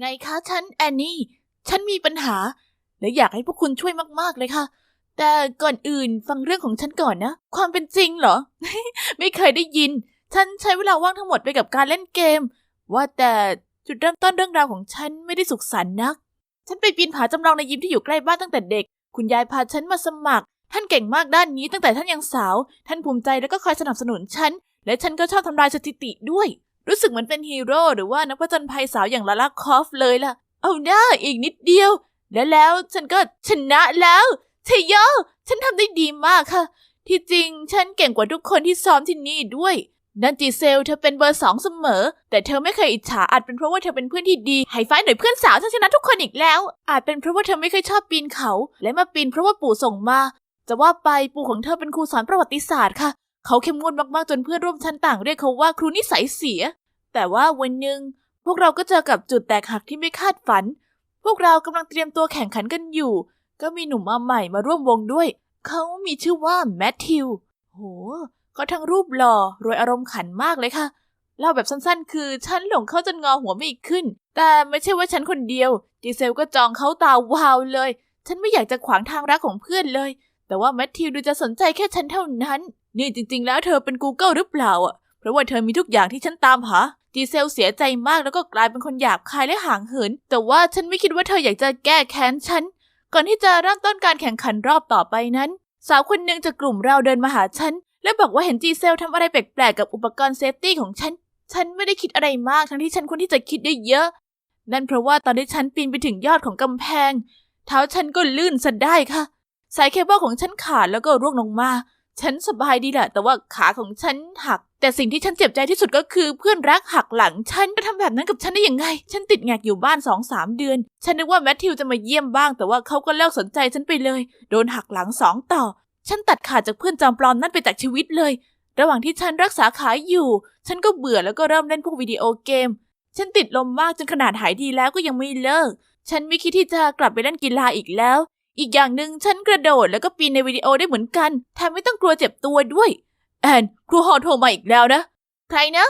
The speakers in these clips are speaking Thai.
ไงคะฉันแอนนี่ ฉันมีปัญหา และอยากให้พวกคุณช่วยมากๆเลยค่ะ แต่ก่อนอื่นฟังเรื่องของฉันก่อนนะ ความเป็นจริงเหรอ ไม่เคยได้ยิน ฉันใช้เวลาว่างทั้งหมดไปกับการเล่นเกม ว่าแต่จุดเริ่มต้นเรื่องราวของฉันไม่ได้สุขสันต์นัก ฉันไปปีนผาจำลองในยิมที่อยู่ใกล้บ้านตั้งแต่เด็ก คุณยายพาฉันมาสมัคร ท่านเก่งมากด้านนี้ตั้งแต่ท่านยังสาว ท่านภูมิใจแล้วก็คอยสนับสนุนฉัน และฉันก็ชอบทำลายสถิติด้วย รู้สึกเหมือนเป็นฮีโร่หรือว่านักผจญภัยสาวอย่างลาลาคอฟเลยล่ะ เอาหน้าอีกนิดเดียว และแล้วฉันก็ชนะแล้วเทโยฉันทำได้ดีมากค่ะ ที่จริงฉันเก่งกว่าทุกคนที่ซ้อมที่นี่ด้วยนันจีเซลเธอเป็นเบอร์สองเสมอ แต่เธอไม่เคยอิจฉาอาจเป็นเพราะว่าเธอเป็นเพื่อนที่ดีไฮไฟว์หน่อยเพื่อนสาวฉันชนะทุกคนอีกแล้ว อาจเป็นเพราะว่าเธอไม่เคยชอบปีนเขา และมาปีนเพราะว่าปู่ส่งมา จะว่าไปปู่ของเธอเป็นครูสอนประวัติศาสตร์ค่ะ เขาเข้มงวดมากๆจนเพื่อนร่วมชั้นต่างเรียกเขาว่าครูนิสัยเสีย แต่ว่าวันหนึ่งพวกเราก็เจอกับจุดแตกหักที่ไม่คาดฝัน พวกเรากำลังเตรียมตัวแข่งขันกันอยู่ ก็มีหนุ่มมาใหม่มาร่วมวงด้วย เขามีชื่อว่าแมทธิว โหเขาทั้งรูปหล่อรวยอารมณ์ขันมากเลยค่ะ เล่าแบบสั้นๆ คือฉันหลงเขาจนงอหัวไม่ขึ้น แต่ไม่ใช่ว่าฉันคนเดียวจีเซลก็จองเขาตาวาวเลย ฉันไม่อยากจะขวางทางรักของเพื่อนเลย แต่ว่าแมทธิวดูจะสนใจแค่ฉันเท่านั้น นี่จริง ๆ แล้วเธอเป็น Google หรือเปล่าอะ เพราะว่าเธอมีทุกอย่างที่ฉันตามหา จีเซลเสียใจมากแล้วก็กลายเป็นคนหยาบคายและห่างเหิน แต่ว่าฉันไม่คิดว่าเธออยากจะแก้แค้นฉัน ก่อนที่จะเริ่มต้นการแข่งขันรอบต่อไปนั้น สาวคนหนึ่งจากกลุ่มเราเดินมาหาฉัน และบอกว่าเห็นจีเซลทำอะไรแปลกๆกับอุปกรณ์เซฟตี้ของฉัน ฉันไม่ได้คิดอะไรมากทั้งที่ฉันควรที่จะคิดได้เยอะนั่นเพราะว่าตอนที่ฉันปีนไปถึงยอดของกำแพง เท้าฉันก็ลื่นซะได้ค่ะ สายเคเบิลของฉันขาดแล้วก็ร่วงลงมา ฉันสบายดีแหละ แต่ว่าขาของฉันหัก แต่สิ่งที่ฉันเจ็บใจที่สุดก็คือเพื่อนรักหักหลังฉันจะทำแบบนั้นกับฉันได้ยังไง ฉันติดแงกอยู่บ้านสองสามเดือน ฉันนึกว่าแมทธิวจะมาเยี่ยมบ้าง แต่ว่าเขาก็เลิกสนใจฉันไปเลย โดนหักหลังสองต่อ ฉันตัดขาดจากเพื่อนจอมปลอมนั่นไปจากชีวิตเลย ระหว่างที่ฉันรักษาขาอยู่ ฉันก็เบื่อแล้วก็เริ่มเล่นพวกวิดีโอเกม ฉันติดลมมากจนขนาดหายดีแล้วก็ยังไม่เลิก ฉันไม่คิดที่จะกลับไปเล่นกีฬาอีกแล้ว อีกอย่างหนึ่งฉันกระโดดแล้วก็ปีนในวิดีโอได้เหมือนกันแถมไม่ต้องกลัวเจ็บตัวด้วย แอนครูฮอโทรมาอีกแล้วนะ ใครนะ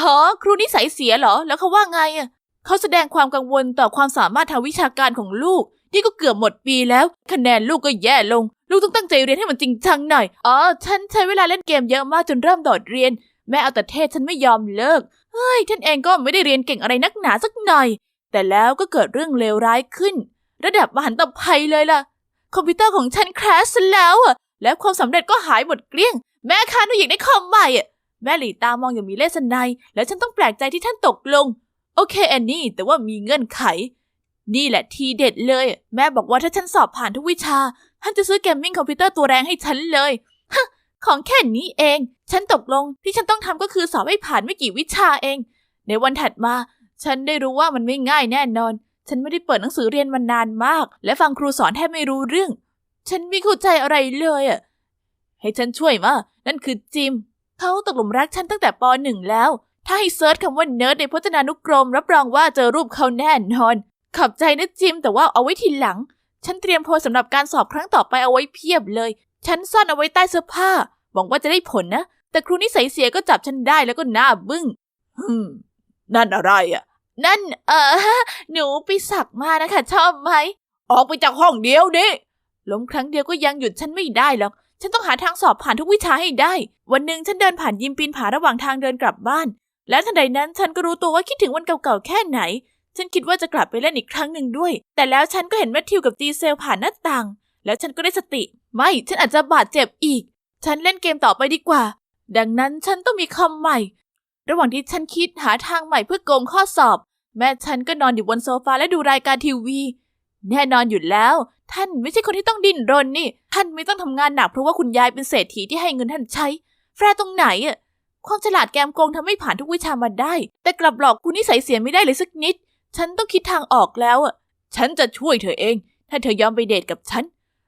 ฮะครูนิสัยเสียเหรอ แล้วเขาว่าไงอะเขาแสดงความกังวลต่อความสามารถทางวิชาการของลูกที่ก็เกือบหมดปีแล้ว คะแนนลูกก็แย่ลง ลูกต้องตั้งใจเรียนให้มันจริงจังหน่อย อ๋อ ฉันใช้เวลาเล่นเกมเยอะมากจนเริ่มโดดเรียน แม่เอาแต่เทศฉันไม่ยอมเลิก เฮ้ย ฉันเองก็ไม่ได้เรียนเก่งอะไรนักหนาสักหน่อย แต่แล้วก็เกิดเรื่องเลวร้ายขึ้น ระดับมหันตภัยเลยล่ะ คอมพิวเตอร์ของฉันแครชแล้วอะ และความสำเร็จก็หายหมดเกลี้ยง แม่คะหนูอยากได้คอมใหม่อะ แม่หลีตามองอย่างมีเลสไนยแล้วฉันต้องแปลกใจที่ท่านตกลง โอเคแอนนี่ แต่ว่ามีเงื่อนไข นี่แหละทีเด็ดเลย แม่บอกว่าถ้าฉันสอบผ่านทุกวิชา ท่านจะซื้อเกมมิ่งคอมพิวเตอร์ตัวแรงให้ฉันเลยฮะของแค่นี้เอง ฉันตกลงที่ฉันต้องทำก็คือสอบให้ผ่านไม่กี่วิชาเอง ในวันถัดมา ฉันได้รู้ว่ามันไม่ง่ายแน่นอน ฉันไม่ได้เปิดหนังสือเรียนมานานมาก และฟังครูสอนแทบไม่รู้เรื่อง ฉันไม่เข้าใจอะไรเลยอะ ให้ฉันช่วยมานั่นคือจิม เขาตกหลุมรักฉันตั้งแต่ปหนึ่งแล้ว ถ้าให้เซิร์ชคำว่าเนิร์ดในพจนานุกรม รับรองว่าเจอรูปเขาแน่นอน ขอบใจนะจิม แต่ว่าเอาไว้ทีหลัง ฉันเตรียมโพยสำหรับการสอบครั้งต่อไปเอาไว้เพียบเลย ฉันซ่อนเอาไว้ใต้เสื้อผ้า หวังว่าจะได้ผลนะ แต่ครูนิสัยเสียก็จับฉันได้แล้วก็หน้าบึ้งฮึมนั่นอะไรอะ นั่นเออหนูไปสักมานะคะ ชอบไหม ออกไปจากห้องเดียวดิล้มครั้งเดียวก็ยังหยุดฉันไม่ได้หรอก ฉันต้องหาทางสอบผ่านทุกวิชาให้ได้ วันหนึ่งฉันเดินผ่านยิมปีนผาระหว่างทางเดินกลับบ้าน และทันใดนั้นฉันก็รู้ตัวว่าคิดถึงวันเก่าๆแค่ไหน ฉันคิดว่าจะกลับไปเล่นอีกครั้งหนึ่งด้วย แต่แล้วฉันก็เห็นแมทธิวกับจีเซลผ่านหน้าต่าง แล้วฉันก็ได้สติ ไม่ ฉันอาจจะบาดเจ็บอีก ฉันเล่นเกมต่อไปดีกว่า ดังนั้นฉันต้องมีคำใหม่ ระหว่างที่ฉันคิดหาทางใหม่เพื่อโกงข้อสอบ แม่ฉันก็นอนอยู่บนโซฟาและดูรายการทีวี แน่นอนอยู่แล้ว ท่านไม่ใช่คนที่ต้องดิ้นรนนี่ ท่านไม่ต้องทำงานหนักเพราะว่าคุณยายเป็นเศรษฐีที่ให้เงินท่านใช้ แฟร์ตรงไหนอะความฉลาดแกมโกงทำให้ผ่านทุกวิชามาได้ แต่กลับหลอกคุณนิสัยเสียไม่ได้เลยสักนิด ฉันต้องคิดทางออกแล้วอะฉันจะช่วยเธอเอง ถ้าเธอยอมไปเดทกับฉัน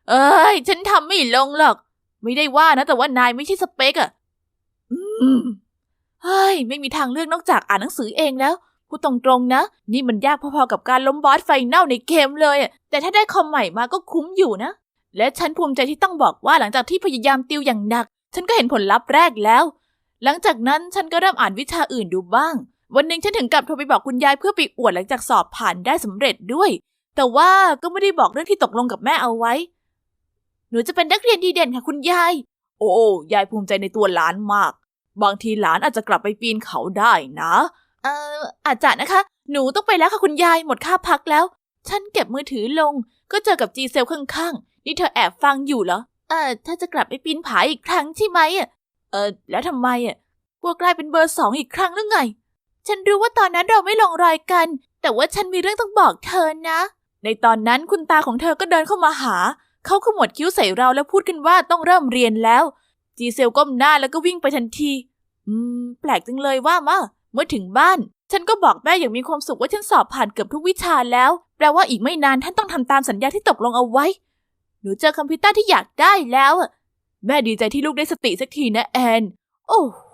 เอ้ย ฉันทำไม่ลงหรอก ไม่ได้ว่านะ แต่ว่านายไม่ใช่สเปกอะอืม เฮ้ย ไม่มีทางเลือกนอกจากอ่านหนังสือเองแล้วพูดตรงๆนะ นี่มันยากพอๆกับการล้มบอสไฟแนลในเกมเลย แต่ถ้าได้คอมใหม่มาก็คุ้มอยู่นะ และฉันภูมิใจที่ต้องบอกว่าหลังจากที่พยายามติวอย่างหนัก ฉันก็เห็นผลลัพธ์แรกแล้ว หลังจากนั้นฉันก็เริ่มอ่านวิชาอื่นดูบ้าง วันหนึ่งฉันถึงกับโทรไปบอกคุณยายเพื่อไปอวดหลังจากสอบผ่านได้สำเร็จด้วย แต่ว่าก็ไม่ได้บอกเรื่องที่ตกลงกับแม่เอาไว้ หนูจะเป็นนักเรียนดีเด่นค่ะคุณยาย โอ้ยายภูมิใจในตัวหลานมาก บางทีหลานอาจจะกลับไปปีนเขาได้นะ เอ่ออาจจะนะคะ หนูต้องไปแล้วค่ะคุณยายหมดค่าพักแล้ว ฉันเก็บมือถือลง ก็เจอกับจีเซลข้างๆ นี่เธอแอบฟังอยู่เหรอ เออถ้าจะกลับไปปีนผาอีกครั้งใช่ไหมอะ เออแล้วทำไมอะกลัวกลายเป็นเบอร์สองอีกครั้งหรือไง ฉันรู้ว่าตอนนั้นเราไม่ลงรอยกัน แต่ว่าฉันมีเรื่องต้องบอกเธอนะ ในตอนนั้นคุณตาของเธอก็เดินเข้ามาหา เขาขมวดคิ้วใส่เราแล้วพูดกันว่าต้องเริ่มเรียนแล้ว จีเซลก้มหน้าแล้วก็วิ่งไปทันที อืม แปลกจังเลยว่ามะเมื่อถึงบ้าน ฉันก็บอกแม่อย่างมีความสุขว่าฉันสอบผ่านเกือบทุกวิชาแล้ว แปลว่าอีกไม่นานท่านต้องทำตามสัญญาที่ตกลงเอาไว้ หนูเจอคอมพิวเตอร์ที่อยากได้แล้วอะแม่ดีใจที่ลูกได้สติสักทีนะแอน โอ้โห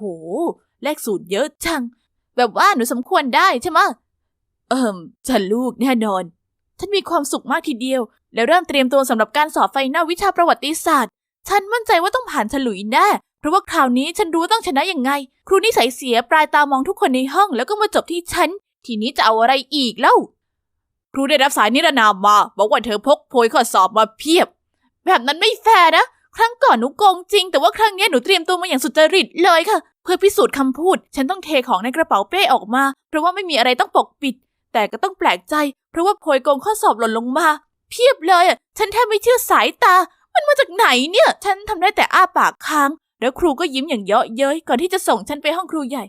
เลขสูตรเยอะจัง แบบว่าหนูสมควรได้ใช่ไหมเอิมฉันลูกแน่นอน ฉันมีความสุขมากทีเดียว และเริ่มเตรียมตัวสำหรับการสอบไฟนอลวิชาประวัติศาสตร์ ฉันมั่นใจว่าต้องผ่านฉลุยแน่ เพราะว่าคราวนี้ฉันรู้ต้องชนะยังไง ครูนิสัยเสียปลายตามองทุกคนในห้องแล้วก็มาจบที่ฉัน ทีนี้จะเอาอะไรอีกเล่า ครูได้รับสายนิรนามมา บอกว่าเธอพกโพยข้อสอบมาเพียบ แบบนั้นไม่แฟร์นะ ครั้งก่อนหนูโกงจริง แต่ว่าครั้งนี้หนูเตรียมตัวมาอย่างสุจริตเลยค่ะ เพื่อพิสูจน์คำพูด ฉันต้องเทของในกระเป๋าเป้ออกมา เพราะว่าไม่มีอะไรต้องปกปิด แต่ก็ต้องแปลกใจ เพราะว่าโพยโกงข้อสอบหล่นลงมา เพียบเลยอะ ฉันแทบไม่เชื่อสายตา มันมาจากไหนเนี่ย ฉันทำได้แต่อ้าปากค้าง แล้วครูก็ยิ้มอย่างเยาะเย้ยก่อนที่จะส่งฉันไปห้องครูใหญ่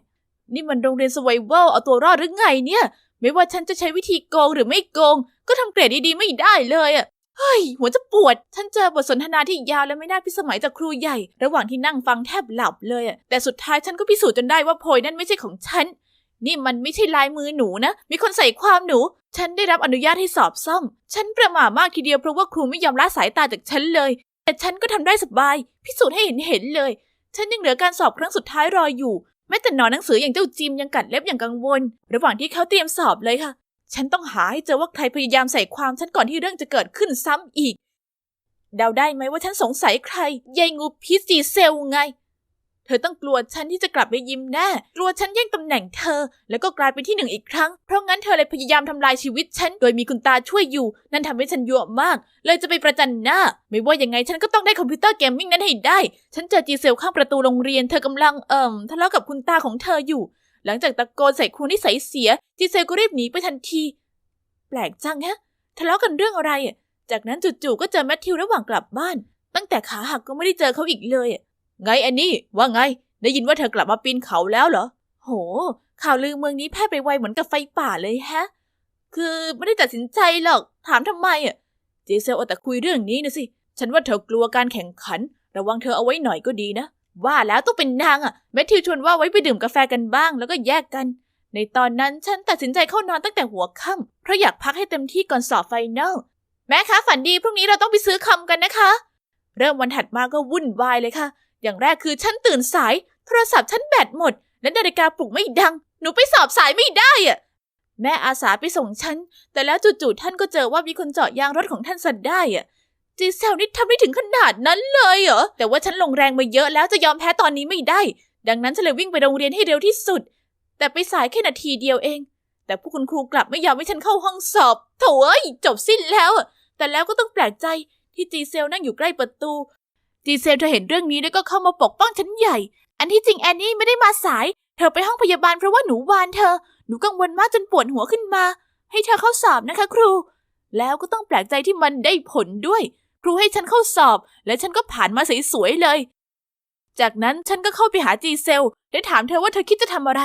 นี่มันโรงเรียนสไวเวลเอาตัวรอดหรือไงเนี่ย ไม่ว่าฉันจะใช้วิธีโกงหรือไม่โกง ก็ทำเกรดดีๆไม่ได้เลยอะเฮ้ย หัวจะปวด ฉันเจอบทสนทนาที่ยาวและไม่น่าพิสมัยจากครูใหญ่ ระหว่างที่นั่งฟังแทบหลับเลยอะแต่สุดท้ายฉันก็พิสูจน์จนได้ว่าโพยนั่นไม่ใช่ของฉัน นี่มันไม่ใช่ลายมือหนูนะ มีคนใส่ความหนู ฉันได้รับอนุญาตให้สอบซ่อม ฉันประหม่ามากทีเดียวเพราะว่าครูไม่ยอมละสายตาจากฉันเลย แต่ฉันก็ทำได้สบาย พิสูจน์ให้เห็นเห็นเลย ฉันยังเหลือการสอบครั้งสุดท้ายรออยู่ แม้แต่หนอนหนังสืออย่างเจ้าจิมยังกัดเล็บอย่างกังวล ระหว่างที่เขาเตรียมสอบเลยค่ะ ฉันต้องหาให้เจอว่าใครพยายามใส่ความฉันก่อนที่เรื่องจะเกิดขึ้นซ้ำอีก เดาได้ไหมว่าฉันสงสัยใครยายงูพิษจีเซลไง ธอต้องกลัวฉันที่จะกลับไปยิ้มแน่ กลัวฉันแย่งตำแหน่งเธอ แล้วก็กลายเป็นที่หนึ่งอีกครั้ง เพราะงั้นเธอเลยพยายามทำลายชีวิตฉัน โดยมีคุณตาช่วยอยู่ นั่นทำให้ฉันยั่วมาก เลยจะไปประจันหน้า ไม่ว่ายังไงฉันก็ต้องได้คอมพิวเตอร์เกมมิ่งนั้นให้ได้ ฉันเจอจีเซลข้างประตูโรงเรียน เธอกำลังเอิ่มทะเลาะกับคุณตาของเธออยู่ หลังจากตะโกนใส่ครูนิสัยเสีย จีเซลก็รีบหนีไปทันที แปลกจังฮะ ทะเลาะกันเรื่องอะไรอะจากนั้นจู่ๆก็เจอแมทธิวระหว่างกลับบ้าน ตั้งแต่ขาหักก็ไม่ได้เจอเขาอีกเลยอะ ไงแอนนี่ว่าไง ได้ยินว่าเธอกลับมาปีนเขาแล้วเหรอ โห ข่าวลือเมืองนี้แพร่ไปไวเหมือนกับไฟป่าเลยแฮะ คือไม่ได้ตัดสินใจหรอก ถามทำไมอะ เจเซลเอาแต่คุยเรื่องนี้นะสิ ฉันว่าเธอกลัวการแข่งขัน ระวังเธอเอาไว้หน่อยก็ดีนะ ว่าแล้วต้องเป็นนางอะ แมทธิวชวนว่าไว้ไปดื่มกาแฟกันบ้างแล้วก็แยกกัน ในตอนนั้นฉันตัดสินใจเข้านอนตั้งแต่หัวค่ำเพราะอยากพักให้เต็มที่ก่อนสอบไฟนอลแม่คะฝันดีพรุ่งนี้เราต้องไปซื้อคำกันนะคะ เริ่มวันถัดมาก็วุ่นวายเลยค่ะ อย่างแรกคือฉันตื่นสาย โทรศัพท์ฉันแบตหมด และนาฬิกาปลุกไม่ดัง หนูไปสอบสายไม่ได้อะแม่อาสาไปส่งฉัน แต่แล้วจู่ๆท่านก็เจอว่ามีคนเจาะยางรถของท่านสันได้อะจีเซลนี่ทำได้ถึงขนาดนั้นเลยเหรอ แต่ว่าฉันลงแรงมาเยอะแล้วจะยอมแพ้ตอนนี้ไม่ได้ ดังนั้นฉันเลยวิ่งไปโรงเรียนให้เร็วที่สุด แต่ไปสายแค่นาทีเดียวเอง แต่ผู้คุณครูกลับไม่ยอมให้ฉันเข้าห้องสอบโถ่เอ้ยจบสิ้นแล้ว แต่แล้วก็ต้องแปลกใจที่จีเซลนั่งอยู่ใกล้ประตู จีเซลเธอเห็นเรื่องนี้แล้วก็เข้ามาปกป้องฉันใหญ่ อันที่จริงแอนนี่ไม่ได้มาสาย เธอไปห้องพยาบาลเพราะว่าหนูวานเธอ หนูกังวลมากจนปวดหัวขึ้นมา ให้เธอเข้าสอบนะคะ ครู แล้วก็ต้องแปลกใจที่มันได้ผลด้วย ครูให้ฉันเข้าสอบ และฉันก็ผ่านมาสวยๆเลย จากนั้นฉันก็เข้าไปหาจีเซลและถามเธอว่าเธอคิดจะทำอะไร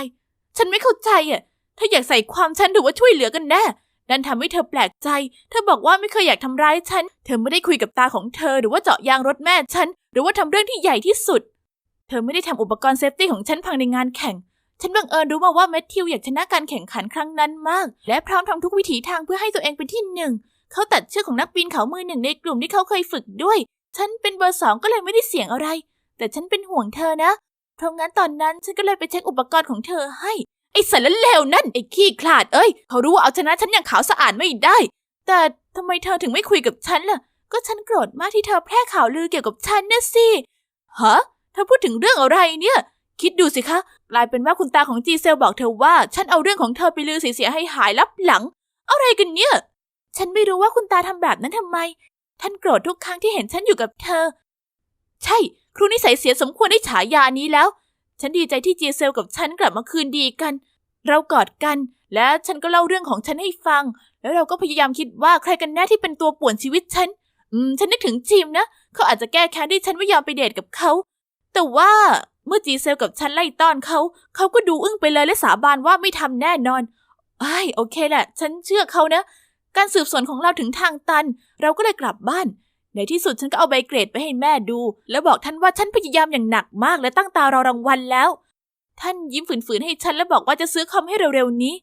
ฉันไม่เข้าใจอะเธออยากใส่ความฉันหรือว่าช่วยเหลือกันแน่ นั่นทำให้เธอแปลกใจ เธอบอกว่าไม่เคยอยากทำร้ายฉัน เธอไม่ได้คุยกับตาของเธอ หรือว่าเจาะยางรถแม่ฉัน หรือว่าทำเรื่องที่ใหญ่ที่สุด เธอไม่ได้ทำอุปกรณ์เซฟตี้ของฉันพังในงานแข่ง ฉันบังเอิญรู้มาว่าแมทธิวอยากชนะการแข่งขันครั้งนั้นมาก และพร้อมทำทุกวิถีทางเพื่อให้ตัวเองเป็นที่หนึ่ง เขาตัดเชือกของนักปีนเขามือหนึ่งในกลุ่มที่เขาเคยฝึกด้วย ฉันเป็นเบอร์สองก็เลยไม่ได้เสี่ยงอะไร แต่ฉันเป็นห่วงเธอนะ เพราะงั้นตอนนั้นฉันก็เลยไปเช็คอุปกรณ์ของเธอให้ ไอ้สารเลวนั่นไอ้ขี้ขลาดเอ้ยเขารู้ว่าเอาชนะฉันอย่างขาวสะอาดไม่ได้ แต่ทำไมเธอถึงไม่คุยกับฉันล่ะ ก็ฉันโกรธมากที่เธอแพร่ข่าวลือเกี่ยวกับฉันนะสิฮะเธอพูดถึงเรื่องอะไรเนี่ย คิดดูสิคะกลายเป็นว่าคุณตาของจีเซลบอกเธอว่า ฉันเอาเรื่องของเธอไปลือเสียให้หายลับหลัง อะไรกันเนี่ย ฉันไม่รู้ว่าคุณตาทำแบบนั้นทำไม ท่านโกรธทุกครั้งที่เห็นฉันอยู่กับเธอ ใช่ ครูนิสัยเสียสมควรได้ฉายานี้แล้ว ฉันดีใจที่จีเซลกับฉันกลับมาคืนดีกัน เรากอดกัน และฉันก็เล่าเรื่องของฉันให้ฟัง แล้วเราก็พยายามคิดว่าใครกันแน่ที่เป็นตัวป่วนชีวิตฉัน อืม ฉันนึกถึงจิมนะ เขาอาจจะแก้แค้นที่ฉันไม่ยอมไปเดทกับเขา แต่ว่าเมื่อจีเซลกับฉันไล่ต้อนเขา เขาก็ดูอึ้งไปเลยและสาบานว่าไม่ทำแน่นอนไอ้โอเคแหละ ฉันเชื่อเขานะ การสืบสวนของเราถึงทางตัน เราก็เลยกลับบ้าน ในที่สุดฉันก็เอาใบเกรดไปให้แม่ดู แล้วบอกท่านว่าฉันพยายามอย่างหนักมากและตั้งตารอรางวัลแล้ว ท่านยิ้มฝืนๆให้ฉันและบอกว่าจะซื้อคอมให้เร็วๆนี้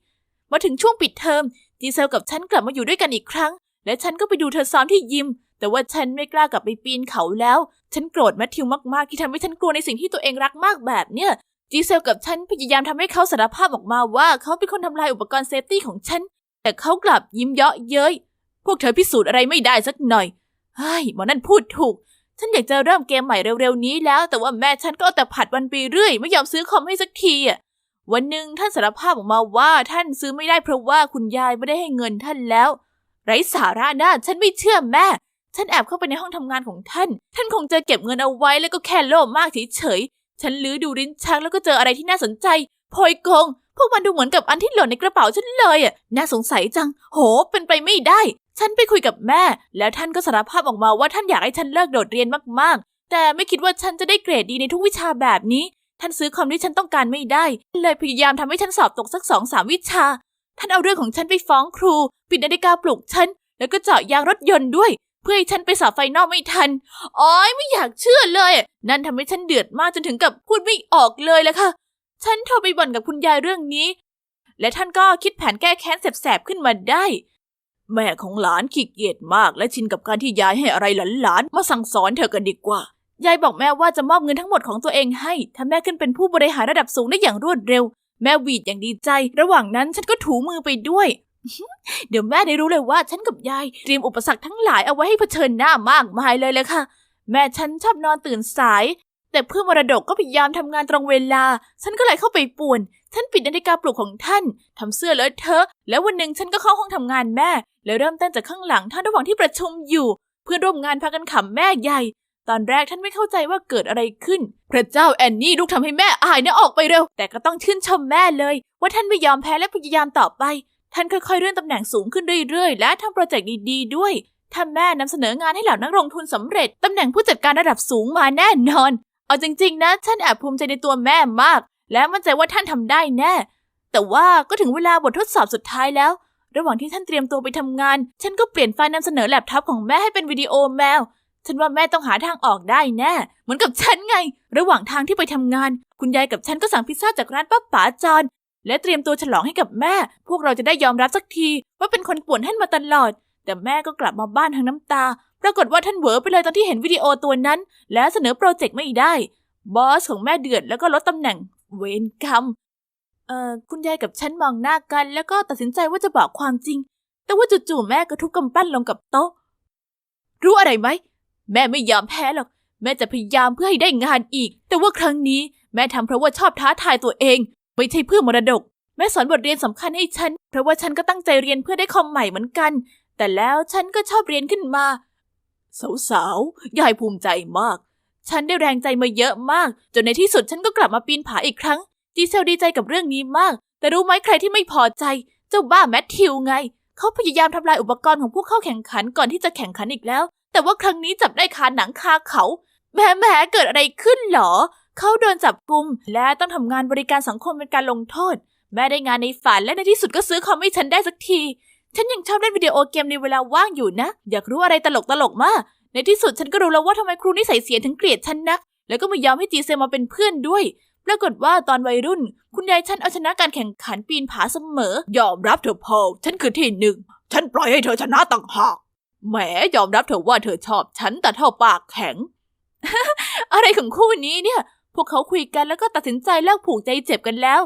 มาถึงช่วงปิดเทอมจีเซลกับฉันกลับมาอยู่ด้วยกันอีกครั้ง และฉันก็ไปดูเธอซ้อมที่ยิม แต่ว่าฉันไม่กล้ากลับไปปีนเขาแล้ว ฉันโกรธแมทธิวมากๆที่ทำให้ฉันกลัวในสิ่งที่ตัวเองรักมากแบบเนี้ยจีเซลกับฉันพยายามทำให้เขาสารภาพออกมาว่าเขาเป็นคนทำลายอุปกรณ์เซฟตี้ของฉัน แต่เขากลับยิ้มเยาะเย้ยพวกเธอพิสูจน์อะไรไม่ได้สักหน่อยเฮ้ยหมอนั่นพูดถูก ฉันอยากจะเริ่มเกมใหม่เร็วๆนี้แล้ว แต่ว่าแม่ฉันก็เอาแต่ผัดวันไปเรื่อย ไม่ยอมซื้อคอมให้สักทีอะวันหนึ่งท่านสารภาพออกมาว่าท่านซื้อไม่ได้เพราะว่าคุณยายไม่ได้ให้เงินท่านแล้ว ไร้สาระนะฉันไม่เชื่อแม่ ฉันแอบเข้าไปในห้องทำงานของท่าน ท่านคงจะเก็บเงินเอาไว้แล้วก็แค่โลภมากเฉยๆฉันลื้อดูลิ้นชักแล้วก็เจออะไรที่น่าสนใจโพยกงพวกมันดูเหมือนกับอันที่หล่นในกระเป๋าฉันเลยอะน่าสงสัยจัง โห เป็นไปไม่ได้ ฉันไปคุยกับแม่ แล้วท่านก็สารภาพออกมาว่าท่านอยากให้ฉันเลิกโดดเรียนมากๆ แต่ไม่คิดว่าฉันจะได้เกรดดีในทุกวิชาแบบนี้ ท่านซื้อคอมที่ฉันต้องการไม่ได้ เลยพยายามทำให้ฉันสอบตกสักสองสามวิชา ท่านเอาเรื่องของฉันไปฟ้องครู ปิดนาฬิกาปลุกฉัน แล้วก็เจาะยางรถยนต์ด้วย เพื่อให้ฉันไปสอบไฟนอลไม่ทันอ๋อยไม่อยากเชื่อเลย นั่นทำให้ฉันเดือดมากจนถึงกับพูดไม่ออกเลยแหละค่ะ ฉันโทรไปบ่นกับคุณยายเรื่องนี้ และท่านก็คิดแผนแก้แค้นแสบๆขึ้นมาได้ แม่ของหลานขี้เกียจมาก และชินกับการที่ยายให้อะไรหลานๆมาสั่งสอนเธอกันดีกว่า ยายบอกแม่ว่าจะมอบเงินทั้งหมดของตัวเองให้ ถ้าแม่ขึ้นเป็นผู้บริหารระดับสูงได้อย่างรวดเร็ว แม่หวีดอย่างดีใจ ระหว่างนั้นฉันก็ถูมือไปด้วย เดี๋ยวแม่ได้รู้เลยว่าฉันกับยายเตรียมอุปสรรคทั้งหลายเอาไว้ให้เผชิญหน้ามากมายเลยเลยค่ะ แม่ฉันชอบนอนตื่นสาย แต่เพื่อมรดกก็พยายามทำงานตรงเวลา ฉันก็เลยเข้าไปป่วน ฉันปิดนาฬิกาปลุกของท่านทำเสื้อเลอะเทอะ แล้ววันหนึ่งฉันก็เข้าห้องทำงานแม่ แล้วเริ่มเต้นจากข้างหลังท่านระหว่างที่ประชุมอยู่ เพื่อนร่วมงานพากันขำแม่ใหญ่ ตอนแรกท่านไม่เข้าใจว่าเกิดอะไรขึ้น พระเจ้าแอนนี่ลูกทำให้แม่อายนะออกไปเร็ว แต่ก็ต้องชื่นชมแม่เลย ว่าท่านไม่ยอมแพ้และพยายามต่อไป ท่านค่อยๆเลื่อนตำแหน่งสูงขึ้นเรื่อยๆ และทำโปรเจกต์ดีๆด้วยถ้าแม่นำเสนองานให้เหล่านักลงทุนสำเร็จตำแหน่งผู้จัดการระดับสูงมาแน่นอน เอาจริงๆนะ ฉันแอบภูมิใจในตัวแม่มาก และมั่นใจว่าท่านทำได้แน่ แต่ว่าก็ถึงเวลาบททดสอบสุดท้ายแล้ว ระหว่างที่ท่านเตรียมตัวไปทำงาน ฉันก็เปลี่ยนไฟล์นำเสนอแล็ปท็อปของแม่ให้เป็นวิดีโอแมว ฉันว่าแม่ต้องหาทางออกได้แน่ เหมือนกับฉันไง ระหว่างทางที่ไปทำงาน คุณยายกับฉันก็สั่งพิซซ่าจากร้านป้าป๋าจอนและเตรียมตัวฉลองให้กับแม่ พวกเราจะได้ยอมรับสักที ว่าเป็นคนป่วนท่านมาตลอด แต่แม่ก็กลับมาบ้านทั้งน้ำตา ปรากฏว่าท่านเหวอไปเลยตอนที่เห็นวิดีโอตัวนั้น และเสนอโปรเจกต์ไม่ได้ บอสของแม่เดือดแล้วก็ลดตำแหน่ง เวรกรรม เอ่อคุณยายกับฉันมองหน้ากัน แล้วก็ตัดสินใจว่าจะบอกความจริง แต่ว่าจู่ๆแม่ก็ทุบกำปั้นลงกับโต๊ะ รู้อะไรไหม แม่ไม่ยอมแพ้หรอก แม่จะพยายามเพื่อให้ได้งานอีก แต่ว่าครั้งนี้แม่ทำเพราะว่าชอบท้าทายตัวเอง ไม่ใช่เพื่อมรดก แม่สอนบทเรียนสำคัญให้ฉัน เพราะว่าฉันก็ตั้งใจเรียนเพื่อได้คอมใหม่เหมือนกัน แต่แล้วฉันก็ชอบเรียนขึ้นมา สาวๆยายภูมิใจมาก ฉันได้แรงใจมาเยอะมาก จนในที่สุดฉันก็กลับมาปีนผาอีกครั้ง จีเซลดีใจกับเรื่องนี้มาก แต่รู้ไหมใครที่ไม่พอใจ เจ้าบ้าแมทธิวไง เขาพยายามทำลายอุปกรณ์ของผู้เข้าแข่งขันก่อนที่จะแข่งขันอีกแล้ว แต่ว่าครั้งนี้จับได้คาหนังคาเขาแหม่แหมเกิดอะไรขึ้นหรอ เขาโดนจับกุม และต้องทำงานบริการสังคมเป็นการลงโทษ แม่ได้งานในฝันและในที่สุดก็ซื้อคอมให้ฉันได้สักที ฉันยังชอบเล่นวิดีโอเกมในเวลาว่างอยู่นะ อยากรู้อะไรตลกตลกมาก ในที่สุดฉันก็รู้แล้วว่าทำไมครูนิสัยเสียถึงเกลียดฉันนัก แล้วก็ไม่ยอมให้จีเซมาเป็นเพื่อนด้วย ปรากฏว่าตอนวัยรุ่น คุณยายฉันเอาชนะการแข่งขันปีนผาเสมอ ยอมรับเถอะพอลฉันคือที่หนึ่ง ฉันปล่อยให้เธอชนะต่างหาก แหมยอมรับเถอะว่าเธอชอบฉันแต่เท่าปากแข็ง อะไรของคู่นี้เนี่ย พวกเขาคุยกันแล้วก็ตัดสินใจเลิกผูกใจเจ็บกันแล้ว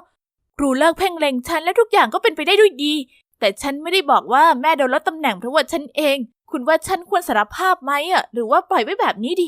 ครูเลิกเพ่งเล็งฉันและทุกอย่างก็เป็นไปได้ด้วยดี แต่ฉันไม่ได้บอกว่าแม่โดนลดตำแหน่งเพราะว่าฉันเอง คุณว่าฉันควรสารภาพไหมอะ หรือว่าปล่อยไว้แบบนี้ดี